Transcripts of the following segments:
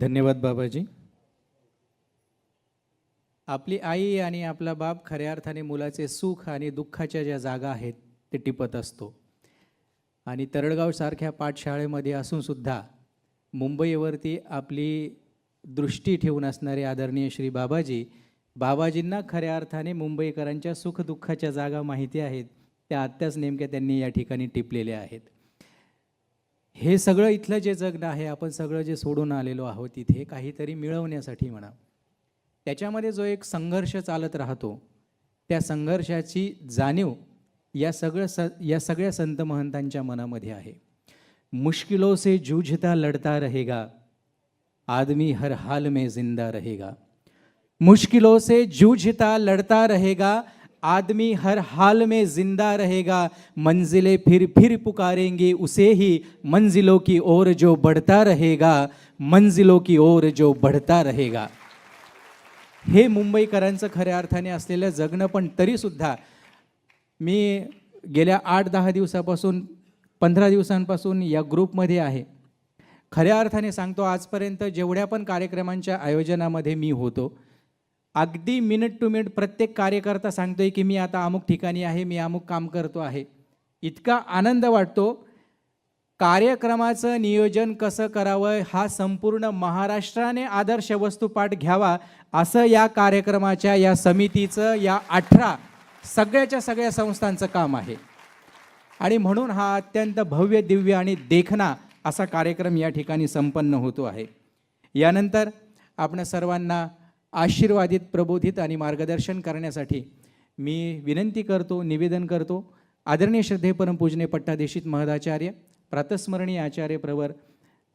धन्यवाद बाबाजी. आपली आई आणि आपला बाप खऱ्या अर्थाने मुलाचे सुख आणि दुःखाच्या ज्या जागा आहेत ते टिपत असतो. आणि तरडगावसारख्या पाठशाळेमध्ये असूनसुद्धा मुंबईवरती आपली दृष्टी ठेवून असणारे आदरणीय श्री बाबाजी बाबाजींना खऱ्या अर्थाने मुंबईकरांच्या सुखदुःखाच्या जागा माहिती आहेत त्या आत्ताच नेमक्या त्यांनी या ठिकाणी टिपलेल्या आहेत. हे सगळं इथलं जे जगणं आहे आपण सगळं जे सोडून आलेलो आहोत तिथे काहीतरी मिळवण्यासाठी म्हणा. त्याच्यामध्ये जो एक संघर्ष चालत राहतो त्या संघर्षाची जाणीव या सगळं स या सगळ्या संत महंतांच्या मनामध्ये आहे. मुश्किलों से जूझता लढता रहेगा आदमी हर हाल में जिंदा रहेगा. मुश्किलों से जूझता लढता रहेगा आदमी हर हाल में जिंदा रहेगा मंजिलें फिर फिर पुकारेंगे उसे ही मंजिलों की ओर जो बढ़ता रहेगा मंजिलों की ओर जो बढ़ता रहेगा। हे मुंबईकरांचं खऱ्या अर्थाने असलेलं जगणं पण तरीसुद्धा मी गेल्या आठ दहा दिवसापासून पंधरा दिवसांपासून या ग्रुपमध्ये आहे. खऱ्या अर्थाने सांगतो आजपर्यंत जेवढ्या पण कार्यक्रमांच्या आयोजनामध्ये मी होतो अगदी मिनिट टू मिनिट प्रत्येक कार्यकर्ता सांगतोय की मी आता अमुक ठिकाणी आहे मी अमुक काम करतो आहे. इतका आनंद वाटतो. कार्यक्रमाचं नियोजन कसं करावं हा संपूर्ण महाराष्ट्राने आदर्श वस्तुपाठ घ्यावा असं या कार्यक्रमाच्या या समितीचं या अठरा सगळ्याच्या सगळ्या संस्थांचं काम आहे. आणि म्हणून हा अत्यंत भव्य दिव्य आणि देखना असा कार्यक्रम या ठिकाणी संपन्न होतो आहे. यानंतर आपण सर्वांना आशीर्वादित प्रबोधित आणि मार्गदर्शन करण्यासाठी मी विनंती करतो निवेदन करतो. आदरणीय श्रद्धे परमपूजने पट्टाधीशित महदाचार्य प्रातस्मरणीय आचार्य प्रवर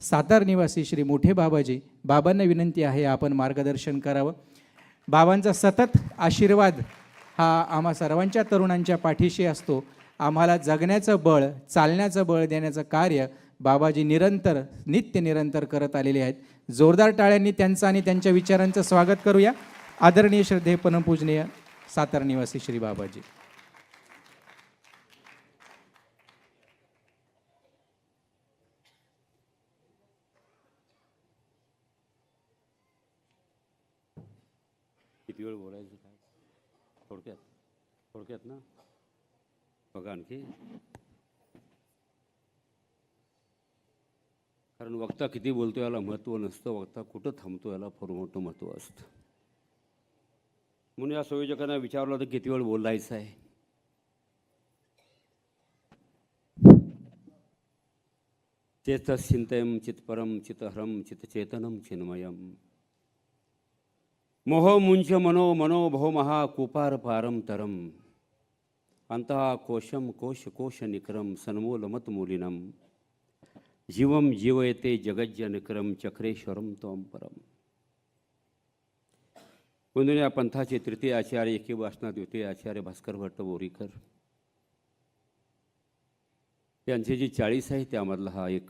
सातार निवासी श्री मोठे बाबाजी बाबांना विनंती आहे आपण मार्गदर्शन करावं. बाबांचा सतत आशीर्वाद हा आम्हा सर्वांच्या तरुणांच्या पाठीशी असतो. आम्हाला जगण्याचं बळ चालण्याचं बळ देण्याचं कार्य बाबाजी निरंतर नित्य निरंतर करत आलेले आहेत. जोरदार टाळ्यांनी त्यांचं आणि त्यांच्या विचारांचं स्वागत करूया. आदरणीय श्रद्धे परमपूजनीय सातारा निवासी श्री बाबाजी. किती वेळ बोलायचं? काय थोडक्यात थोडक्यात ना? बघा आणखी. कारण वक्ता किती बोलतो याला महत्त्व नसतं वक्ता कुठं थांबतो याला फार मोठं महत्त्व असतं. म्हणून या संयोजकांना विचारलं तर किती वेळ बोलायचं आहे? चेतश्चिंतयं चित्परं चितहरं चितचेतनं चिन्मयम मोहो मुंच मनो मनो भो महाकूपार पारम तरम अंतः कोशम कोश कोश निक्रम सन्मूलमत मूलिनम जीवम जीवयते जगज्जनकरम चक्रेश्वरम तोम परम। म्हणून या पंथाचे तृतीय आचार्य एके वासना द्वितीय आचार्य भास्कर भट्ट बोरीकर यांचे जी चाळीस आहे त्यामधला हा एक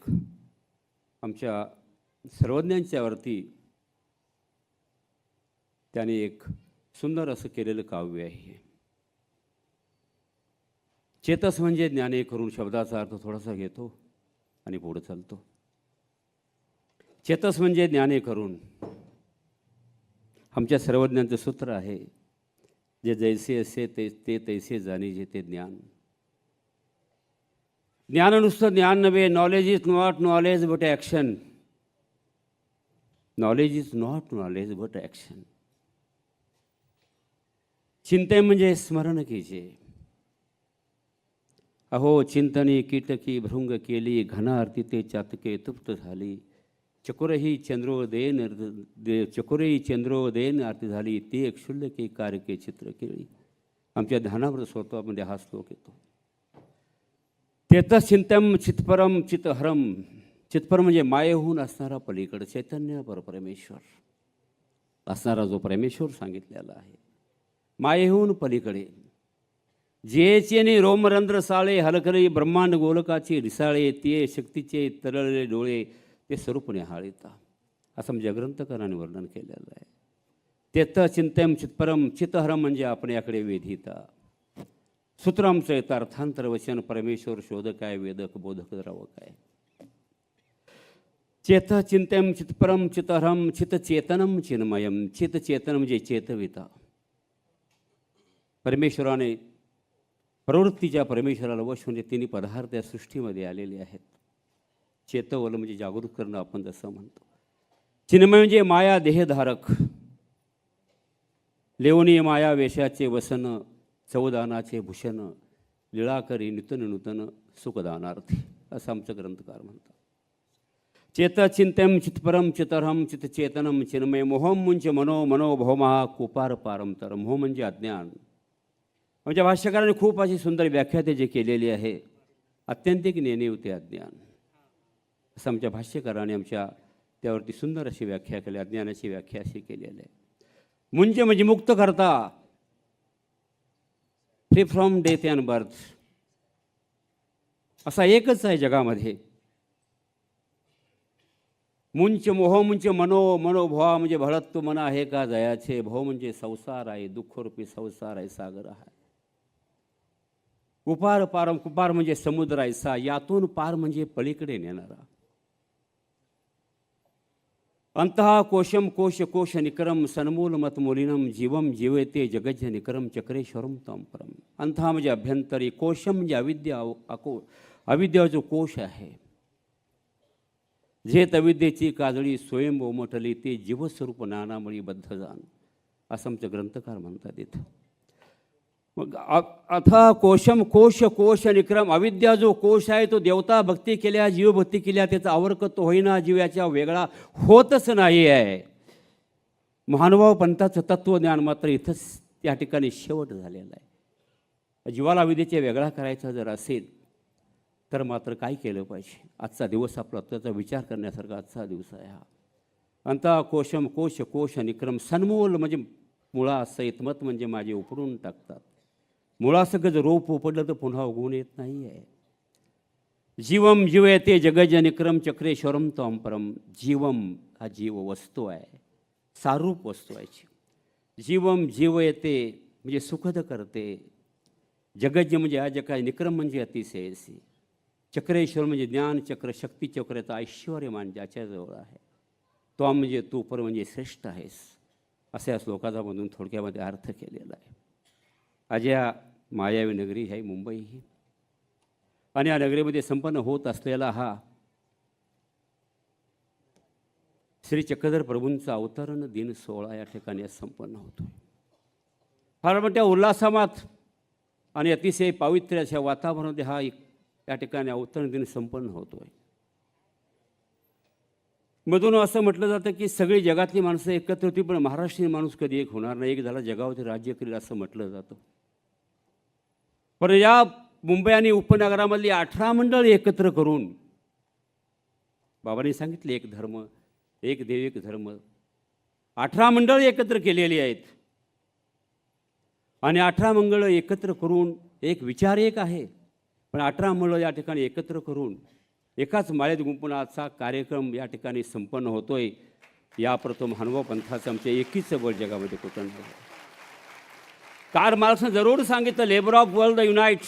आमच्या सर्वज्ञांच्यावरती त्याने एक सुंदर असं केलेलं काव्य आहे. चेतस म्हणजे ज्ञाने करून शब्दाचा अर्थ थोडासा घेतो. आणि पुढे चालतो. चेतस म्हणजे ज्ञाने करून. आमच्या सर्वज्ञांचं सूत्र आहे जे जैसे असे ते ते तैसे जाणी जे ते ज्ञान. ज्ञान नुसतं ज्ञान नव्हे knowledge is not knowledge but action knowledge is not knowledge but action Chinte म्हणजे स्मरण कीजे. अहो चिंतनी कीटकी भृंग केली घनार्ती ते चातके तृप्त झाली. चकुरही चंद्रोदयन दे चकुरही चंद्रोदयन आरती झाली ती एक क्षुल्लकी कारके चित्र केली. आमच्या ध्यानावर स्वतःमध्ये हा श्लोक येतो. तेतच चिंतम चितपरम चितहरम. चितपर म्हणजे मायेहून असणारा पलीकडे चैतन्य परमेश्वर. असणारा जो परमेश्वर सांगितलेला आहे. मायेहून पलीकडे. जेचेने रोमरंध्र साळे हलकरी ब्रह्मांड गोलकाची रिसाळे ते शक्तीचे तरळले डोळे ते स्वरूप निहाळिता असं म्हणजे ग्रंथकाराने वर्णन केलेलं आहे तेत चिंतम चितपरम चितहरम म्हणजे आपण याकडे वेधिता सूत्रांचं येतं अर्थांतर वचन परमेश्वर शोधक आहे वेदक बोधक द्रावक आहे चेत चिंतम चितपरम चितहरम चितचेतनम चिन्मयम चितचेतन म्हणजे चेतविता परमेश्वराने प्रवृत्तीच्या परमेश्वराला वश म्हणजे तिन्ही पदार्थ या सृष्टीमध्ये आलेले आहेत. चेतवल म्हणजे जागृत करणं आपण जसं म्हणतो. चिन्मय म्हणजे माया देहधारक. लेवणी माया वेशाचे वसन चवदानाचे भूषण लीळाकरी नूतन नूतन सुखदानार्थी असं आमचं ग्रंथकार म्हणतात. चेत चिंत्यम चितपरम चितरहम चितचेतनम चिन्मय मोहम मुंच मनो मनोभौमा कुपार पारंतर मोह म्हणजे अज्ञान. म्हणजे भाष्यकाराने खूप अशी सुंदर व्याख्या ते केलेली आहे अत्यंतिक नेणे होते अज्ञान. असं आमच्या भाष्यकाराने आमच्या त्यावरती सुंदर अशी व्याख्या केली अज्ञानाची व्याख्या अशी केलेली आहे. मुंजे म्हणजे मुक्त करता free from death and birth असा एकच आहे जगामध्ये. मुंच मोह मुंच मनो मनोभवा म्हणजे भळत तो मना आहे का जयाचे भव म्हणजे संसार आहे दुःखरूपी संसार आहे सागर आहे उपार पारम कुपार म्हणजे समुद्र ऐसा यातून पार म्हणजे पलीकडे नेणारा. अंतहा कोशम कोश कोश निकरम सन्मूल मतमूलिनम जीवम जीवते जगज्य निकरम चक्रेश्वरम तम परम. अंतहा म्हणजे अभ्यंतरी कोशम म्हणजे अविद्या अको अविद्या जो कोश आहे. जे अविद्येची काजळी स्वयं उमटली ते जीवस्वरूप नानामळी बद्ध जाण असं आमचं ग्रंथकार म्हणतात इथं. मग अ- अथा कोशम कोश कोश निक्रम. अविद्या जो कोश आहे तो देवता भक्ती केल्या जीवभक्ती केल्या त्याचा आवर्कत्व होईना जीवाच्या वेगळा होतच नाही आहे. महानुभाव पंथाचं तत्वज्ञान मात्र इथंच त्या ठिकाणी शेवट झालेला आहे. जीवाला अविद्येच्या वेगळा करायचा जर असेल तर मात्र काय केलं पाहिजे? आजचा दिवस आपला त्याचा विचार करण्यासारखा आजचा दिवस आहे हा. अंता कोशम कोश कोश निक्रम. सन्मूल म्हणजे मुळा सहितमत म्हणजे माझे उपडून टाकतात. मुळासकच जर रोप उपडलं तर पुन्हा उगवून येत नाही आहे जीवम जीव येते जगजनिक्रम चक्रेश्वरम तम परम. जीवम हा जीव वस्तू आहे. सारूप वस्तू आहे जीव. जीवम जीव येते म्हणजे सुखद करते. जगज म्हणजे हा जग निक्रम म्हणजे अतिशयसी. चक्रेश्वर म्हणजे ज्ञान चक्र शक्ती चक्राचं ऐश्वर्यमान ज्याच्याजवळ आहे. तो म्हणजे तू पर म्हणजे श्रेष्ठ आहेस. असे या श्लोकाचा मधून थोडक्यामध्ये अर्थ केलेला आहे. आज या मायावी नगरी आहे मुंबई ही. आणि या नगरीमध्ये संपन्न होत असलेला हा श्री चक्रधर प्रभूंचा अवतरण दिन सोहळा या ठिकाणी आज संपन्न होतो फार मोठ्या उल्हासामात आणि अतिशय पावित्र्य अशा वातावरणामध्ये हा एक या ठिकाणी अवतरण दिन संपन्न होतो आहे मधून असं म्हटलं जातं की सगळी जगातली माणसं एकत्र होती पण महाराष्ट्रीयन माणूस कधी एक होणार नाही. एक झाला जगावरती राज्य करील असं म्हटलं जातं. पण या मुंबई आणि उपनगरामधली अठरा मंडळ एकत्र करून बाबांनी सांगितले एक धर्म एक देव एक धर्म. अठरा मंडळ एकत्र केलेली आहेत. आणि अठरा मंडळ एकत्र करून एक विचार एक आहे. पण अठरा मंडळ या ठिकाणी एकत्र करून एकाच माळेत गुंपून आजचा कार्यक्रम या ठिकाणी संपन्न होतोय. या प्रथम हनुमा पंथाचं आमच्या एकीच बळ जगामध्ये कुठं झालं कार मार्क्सनं जरूर सांगितलं लेबर ऑफ वर्ल्ड युनाईट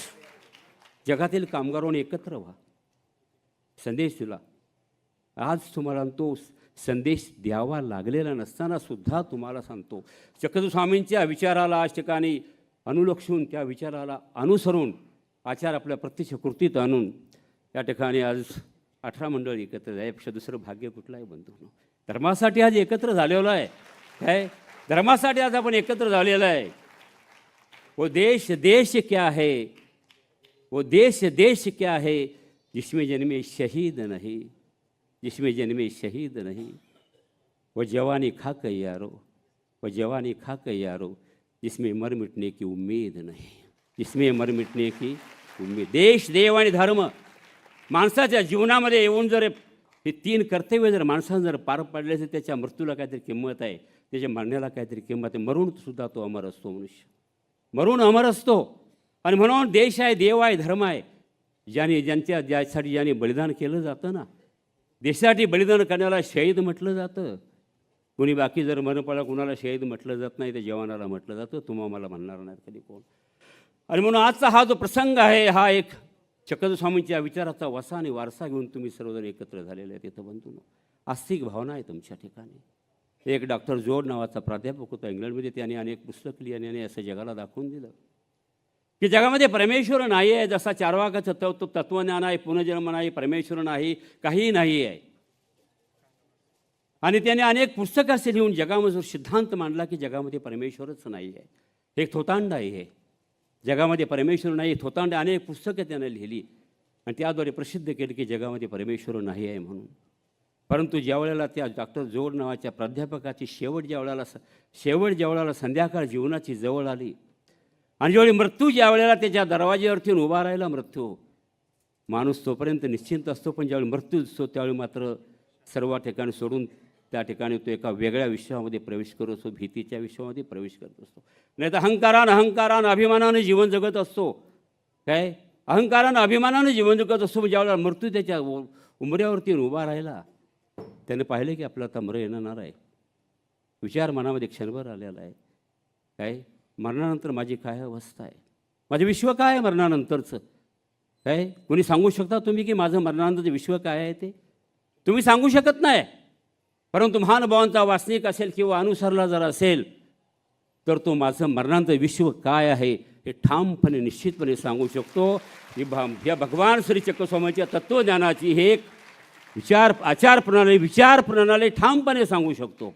जगातील कामगारांनी एकत्र व्हा. संदेश दिला. आज तुम्हाला तो संदेश द्यावा लागलेला नसताना सुद्धा तुम्हाला सांगतो. चक्रस्वामींच्या विचाराला आज ठिकाणी अनुलक्षून त्या विचाराला अनुसरून आचार आपल्या प्रत्यक्ष कृतीत आणून या ठिकाणी आज अठरा मंडळ एकत्र यापेक्षा दुसरं भाग्य कुठलं आहे बंधू धर्मासाठी आज एकत्र झालेलो आहे. काय? धर्मासाठी आज आपण एकत्र झालेलं आहे. वो देश देश क्या है? वो देश देश क्या है? जिसमें जन्मे शहीद नहीं जिसमें जन्मे शहीद नहीं। वो जवानी खा के यारो वो जवानी खा के यारो जिसमें मर मिटने की उम्मीद नहीं जिसमें मर मिटने की उम्मीद। देश देव आणि धर्म माणसाच्या जीवनामध्ये येऊन जर हे तीन कर्तव्य जर माणसानं जर पार पाडले तर त्याच्या मृत्यूला काहीतरी किंमत आहे त्याच्या मरण्याला काहीतरी किंमत आहे. मरून सुद्धा तो अमर असतो मनुष्य. मरून अमर असतो. आणि म्हणून देश आहे देव आहे धर्म आहे. ज्याने ज्यांच्या ज्यासाठी ज्याने बलिदान केलं जातं ना. देशासाठी बलिदान करण्याला शहीद म्हटलं जातं. कोणी बाकी जर मरण पडला कुणाला शहीद म्हटलं जात नाही तर जवानाला म्हटलं जातं. तुम्हा मला म्हणणार नाही कधी कोण. आणि म्हणून आजचा हा जो प्रसंग आहे हा एक चक्रधर स्वामींच्या विचाराचा वसा आणि वारसा घेऊन तुम्ही सर्वजण एकत्र झालेले आहेत. इथं बंधू आस्तिक भावना आहे तुमच्या ठिकाणी. एक डॉक्टर जोड नावाचा प्राध्यापक होता. इंग्लंडमध्ये त्याने अनेक पुस्तक लिहिली आणि असं जगाला दाखवून दिलं. की जगामध्ये परमेश्वर नाही आहे जसा चारवाकाचं तत्व तत्वज्ञान आहे पुनर्जन्म नाही परमेश्वर नाही काहीही नाही आहे. आणि त्याने अनेक पुस्तकं असे लिहून जगामध्ये सिद्धांत मांडला की जगामध्ये परमेश्वरच नाही आहे. एक थोतांड आहे हे. जगामध्ये परमेश्वर नाही थोतांड अनेक पुस्तकं त्याने लिहिली. आणि त्याद्वारे प्रसिद्ध केली की जगामध्ये परमेश्वर नाही आहे म्हणून. परंतु ज्या वेळेला त्या डॉक्टर जोड नावाच्या प्राध्यापकाची शेवट ज्या वेळेला स- शेवट ज्या वेळेला संध्याकाळ जीवनाची जवळ आली. आणि ज्यावेळी मृत्यू ज्या वेळेला त्याच्या दरवाज्यावरती उभा राहिला मृत्यू. माणूस तोपर्यंत निश्चिंत असतो पण ज्यावेळी मृत्यू दिसतो त्यावेळी मात्र सर्व ठिकाणी सोडून त्या ठिकाणी तो एका वेगळ्या विश्वामध्ये प्रवेश करत असतो भीतीच्या विश्वामध्ये प्रवेश करत असतो. नाही तर अहंकारानं अहंकारानं अभिमानाने जीवन जगत असतो. काय? अहंकारानं अभिमानानं जीवन जगत असतो ज्यावेळेला मृत्यू त्याच्या उ- उभा राहिला त्याने पाहिलं की आपलं आता मरण येणार आहे. विचार मनामध्ये क्षणभर आलेला आहे. काय? मरणानंतर माझी काय अवस्था आहे? माझं विश्व काय आहे मरणानंतरचं? काय? कोणी सांगू शकता तुम्ही की माझं मरणानंतरचं विश्व काय आहे ते? तुम्ही सांगू शकत नाही. परंतु महानुभावांचा वासनिक असेल किंवा अनुसरला जर असेल तर तो माझं मरणांचं विश्व काय आहे हे ठामपणे निश्चितपणे सांगू शकतो. ही भा या भगवान श्री चक्रस्वामीच्या तत्त्वज्ञानाची हे एक विचार आचार प्रणाली विचार प्रणाली ठामपणे सांगू शकतो.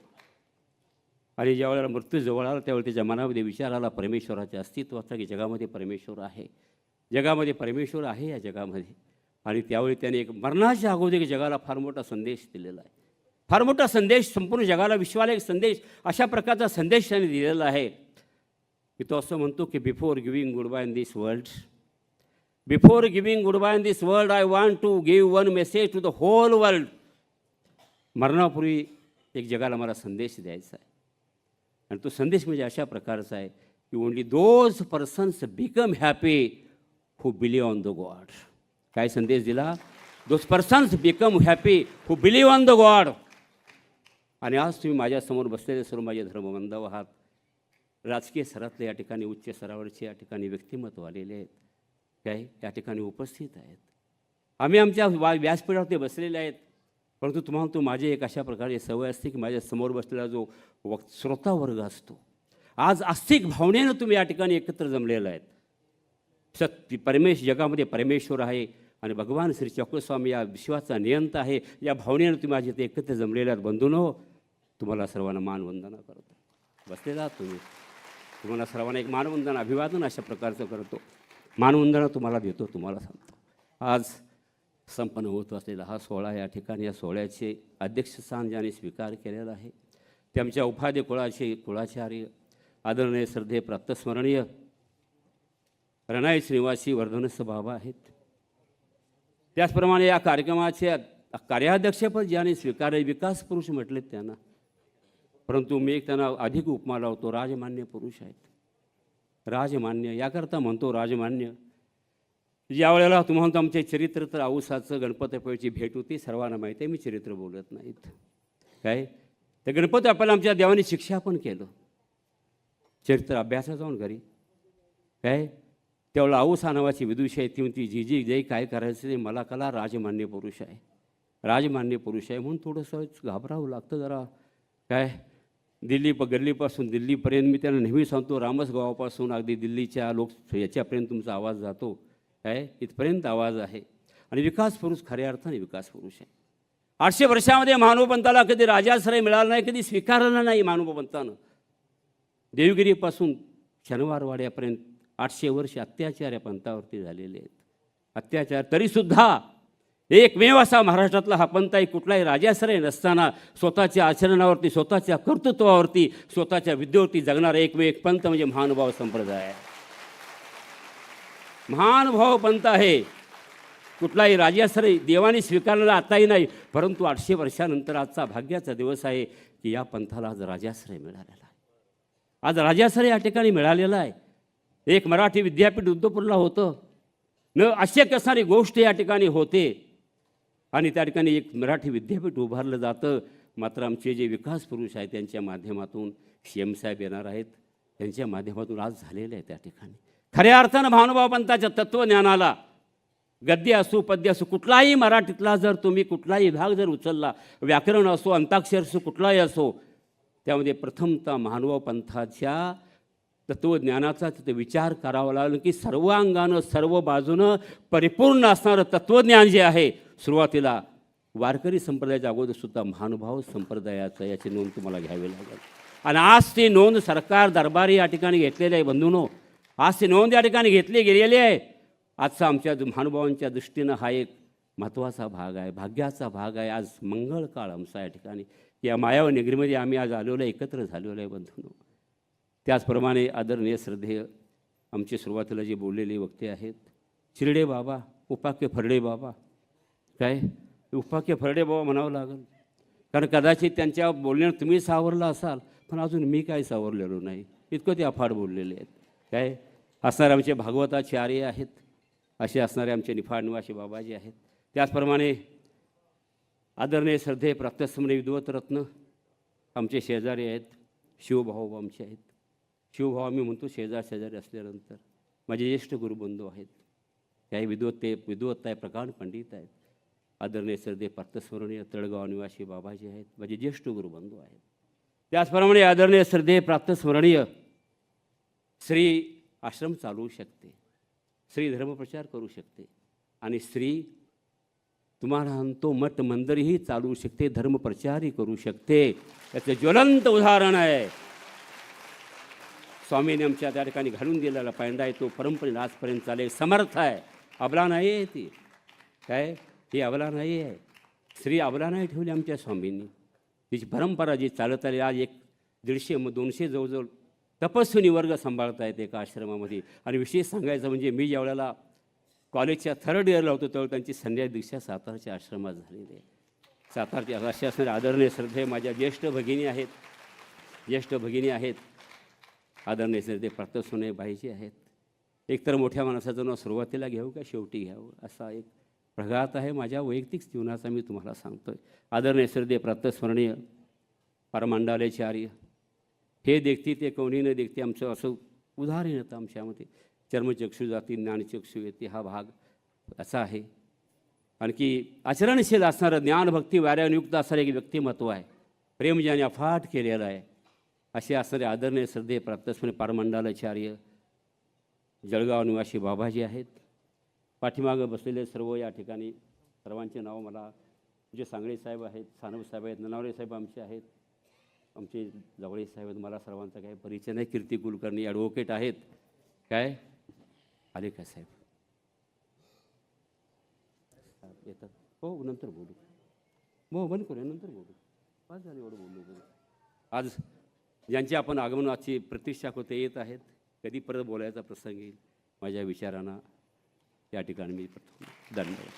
आणि ज्यावेळेला मृत्यू जवळ आला त्यावेळी त्याच्या मनामध्ये विचार आला परमेश्वराच्या अस्तित्वाचा की जगामध्ये परमेश्वर आहे. जगामध्ये परमेश्वर आहे या जगामध्ये. आणि त्यावेळी त्याने एक मरणाच्या अगोदर जगाला फार मोठा संदेश दिलेला आहे. फार मोठा संदेश संपूर्ण जगाला विश्वाला एक संदेश अशा प्रकारचा संदेश त्याने दिलेला आहे. की तो असं म्हणतो की before giving good bye in this world before giving good bye in this world I want to give one message to the whole world मरणापूर्वी एक जगाला मला संदेश द्यायचा आहे. आणि तो संदेश म्हणजे अशा प्रकारचा आहे की only those persons become happy who believe on the god काय संदेश दिला? Those persons become happy who believe on the god आणि आज तुम्ही माझ्यासमोर बसलेले सर्व माझे धर्मबंधव आहात. राजकीय स्तरातले या ठिकाणी उच्च स्तरावरचे या ठिकाणी व्यक्तिमत्व आलेले आहेत. काय? या ठिकाणी उपस्थित आहेत. आम्ही आमच्या वा व्यासपीठावरती बसलेले आहेत. परंतु तुम्हाला तो माझी एक अशा प्रकारे सवय असते की माझ्यासमोर बसलेला जो वक् श्रोता वर्ग असतो. आज आस्तिक भावनेनं तुम्ही या ठिकाणी एकत्र जमलेला आहेत. सत्य परमेश जगामध्ये परमेश्वर आहे आणि भगवान श्री चक्रस्वामी या विश्वाचा नियंत आहे. या भावनेनं तुम्ही आज इथे एकत्र जमलेले बंधून हो तुम्हाला सर्वांना मानवंदना करतो. बसलेला तुम्ही. तुम्हाला सर्वांना एक मानवंदना अभिवादन अशा प्रकारचं करतो. मानवंदना तुम्हाला देतो तुम्हाला सांगतो. आज संपन्न होत असलेला हा सोहळा या ठिकाणी या सोहळ्याचे अध्यक्षस्थान ज्याने स्वीकार केलेला आहे त्यांच्या उपाध्य कुळाचे कुळाचार्य आदरणीय श्रद्धे प्राप्तस्मरणीय रणाई श्रीनिवासी वर्धनस्थ बाबा आहेत. त्याचप्रमाणे या कार्यक्रमाचे कार्याध्यक्षपद ज्याने स्वीकारले विकास पुरुष म्हटलेत त्यांना. परंतु मी एक त्यांना अधिक उपमा लावतो राजमान्य पुरुष आहेत. राजमान्य याकरता म्हणतो राजमान्य. ज्या वेळेला तुम्हाला आमचे चरित्र तर औसाचं गणपतीपेची भेट होती सर्वांना माहिती आहे मी चरित्र बोलत नाहीत. काय? ते गणपती आपल्याला आमच्या देवाने शिक्षा पण केलं. चरित्र अभ्यासा जाऊन घरी. काय? त्यावेळेला औसा नावाची विदुषी आहे ती म्हणती जी जी जे काय करायचं ते मला कला राजमान्य पुरुष आहे. राजमान्य पुरुष आहे म्हणून थोडंसं घाबरावं लागतं जरा. काय? दिल्ली प गल्लीपासून दिल्लीपर्यंत मी त्यांना नेहमी सांगतो रामस गावापासून अगदी दिल्लीच्या लोक याच्यापर्यंत तुमचा आवाज जातो. काय? इथपर्यंत आवाज आहे. आणि विकास पुरुष खऱ्या अर्थाने विकास पुरुष आहे. आठशे वर्षामध्ये महानुपंताला कधी राजाश्रय मिळाला नाही कधी स्वीकारलं नाही महानुपंतानं देवगिरीपासून शनिवारवाड्यापर्यंत आठशे वर्ष अत्याचार या पंथावरती झालेले आहेत. अत्याचार तरीसुद्धा एकमेव असा महाराष्ट्रातला हा पंथ आहे कुठलाही राजाश्रय नसताना स्वतःच्या आचरणावरती स्वतःच्या कर्तृत्वावरती स्वतःच्या विद्येवरती जगणारा एकमेव एक पंथ म्हणजे महानुभाव संप्रदाय. महानुभाव पंथ आहे. कुठलाही राजाश्रय देवाने स्वीकारलेला आताही नाही परंतु आठशे वर्षानंतर आजचा भाग्याचा दिवस आहे की या पंथाला आज राजाश्रय मिळालेला आहे. आज राजाश्रय या ठिकाणी मिळालेला आहे. एक मराठी विद्यापीठ उद्धपूरला होतं. न अशक्य असणारी गोष्ट या ठिकाणी होते. आणि त्या ठिकाणी एक मराठी विद्यापीठ उभारलं जातं. मात्र आमचे जे विकास पुरुष आहेत त्यांच्या माध्यमातून सी एम साहेब येणार आहेत. त्यांच्या माध्यमातून आज झालेलं आहे त्या ठिकाणी. खऱ्या अर्थानं भानुभाव पंथाच्या तत्त्वज्ञानाला गद्य असो पद्य असो कुठलाही मराठीतला जर तुम्ही कुठलाही भाग जर उचलला व्याकरण असो अंताक्षर असो कुठलाही असो त्यामध्ये प्रथमतः महानुभाव पंथाच्या तत्त्वज्ञानाचा तिथे विचार करावा लागला. की सर्वांगानं सर्व बाजूनं परिपूर्ण असणारं तत्त्वज्ञान जे आहे सुरुवातीला वारकरी संप्रदायाच्या अगोदरसुद्धा महानुभाव संप्रदायाचं याची नोंद तुम्हाला घ्यावी लागेल. आणि आज ती नोंद सरकार दरबारी या ठिकाणी घेतलेली आहे बंधूनो. आज ती नोंद या ठिकाणी घेतली गेलेली आहे. आजचा आमच्या महानुभावांच्या दृष्टीनं हा एक महत्त्वाचा भाग आहे भाग्याचा भाग आहे. आज मंगळ काळ आमचा या ठिकाणी. या मायाव नगरीमध्ये आम्ही आज आलेलो आहे एकत्र झालेलो आहे बंधूनो. त्याचप्रमाणे आदरणीय श्रद्धेय आमचे सुरुवातीला जे बोललेले वक्ते आहेत चिरडे बाबा उपाक्य फरडे बाबा काय? उपाक्य फरडे बाबा म्हणावं लागेल. कारण कदाचित त्यांच्या बोलण्यानं तुम्ही सावरला असाल पण अजून मी काय सावरलेलो नाही? इतकं ते अफाट बोललेले आहेत. काय? असणारे आमचे भागवताचार्य आहेत. असे असणारे आमचे निफाड निवासी बाबाजी आहेत. त्याचप्रमाणे आदरणीय श्रद्धे प्राप्तस्मरण विद्वत रत्न आमचे शेजारी आहेत. शिवभाऊ आमचे आहेत. शिवभाऊ आम्ही म्हणतो शेजार शेजारी असल्यानंतर माझे ज्येष्ठ गुरुबंधू आहेत. काही विद्वत्ते विद्वत्ता आहे प्रकांड पंडित आहेत. आदरणीय श्रद्धे प्राप्तस्मरणीय तळगाव निवासी बाबाजी आहेत माझे ज्येष्ठ गुरुबंधू आहेत. त्याचप्रमाणे आदरणीय श्रद्धे प्राप्तस्मरणीय स्त्री आश्रम चालवू शकते स्त्री धर्मप्रचार करू शकते आणि स्त्री तुम्हाला म्हणतो मठ मंदिरही चालवू शकते धर्मप्रचारही करू शकते. याचं ज्वलंत उदाहरण आहे. स्वामीने आमच्या त्या ठिकाणी घालून दिलेला पायंडा आहे तो परंपरेने आजपर्यंत चालेल समर्थ आहे. अबला नाही आहे ती. काय? ती अबला नाही आहे. स्त्री अबला नाही ठेवली आमच्या स्वामींनी. तिची परंपरा जी चालत आली आज एक दीडशे मग दोनशे जवळजवळ तपस्विनी वर्ग सांभाळत आहेत एका आश्रमामध्ये. आणि विशेष सांगायचं म्हणजे मी ज्या वेळेला कॉलेजच्या थर्ड इयरला होतो तेव्हा त्यांची संध्या दीक्षा सातारच्या आश्रमात झालेली आहे. सातारच्या अशा असणारे आदरणीय श्रद्धे माझ्या ज्येष्ठ भगिनी आहेत. ज्येष्ठ भगिनी आहेत. आदरणीय श्रद्धे प्राप्तसोने बाईजी आहेत. एकतर मोठ्या माणसाचं नाव सुरुवातीला घेऊ का शेवटी घ्यावं? असा एक प्रघात आहे माझ्या वैयक्तिक जीवनाचा मी तुम्हाला सांगतो आहे आदरणीय श्रद्धे प्राप्तस्मरणीय परमांडालेचार्य हे देखते ते कोणी न देखते आमचं असं उदाहरण येतं आमच्यामध्ये. चर्मचक्षू जाती ज्ञानचक्षू येते हा भाग असा आहे. आणखी आचरणशील असणारं ज्ञानभक्ती वाऱ्यानुयुक्त असणारं एक व्यक्तिमत्व आहे. प्रेम ज्याने अफाट केलेलं आहे. असे असणारे आदरणीय श्रद्धे प्राप्तस्मने पारमंडालाचार्य जळगाव निवासी बाबाजी आहेत. पाठीमागं बसलेले सर्व या ठिकाणी सर्वांचे नाव मला जे सांगळे साहेब आहेत सानप साहेब आहेत ननावरे साहेब आमचे आहेत आमचे जवळे साहेब आहेत मला सर्वांचा काही परिचय नाही. कीर्ती कुलकर्णी ॲडव्होकेट आहेत. काय? आले का साहेब? येतात. हो नंतर बोलू. हो बंद करूया नंतर बोलू. पाच झाले एवढं बोलू बोलू. आज ज्यांची आपण आगमनाची प्रतीक्षा होते येत आहेत कधी परत बोलायचा प्रसंग येईल माझ्या विचारांना या ठिकाणी मी प्रथम धन्यवाद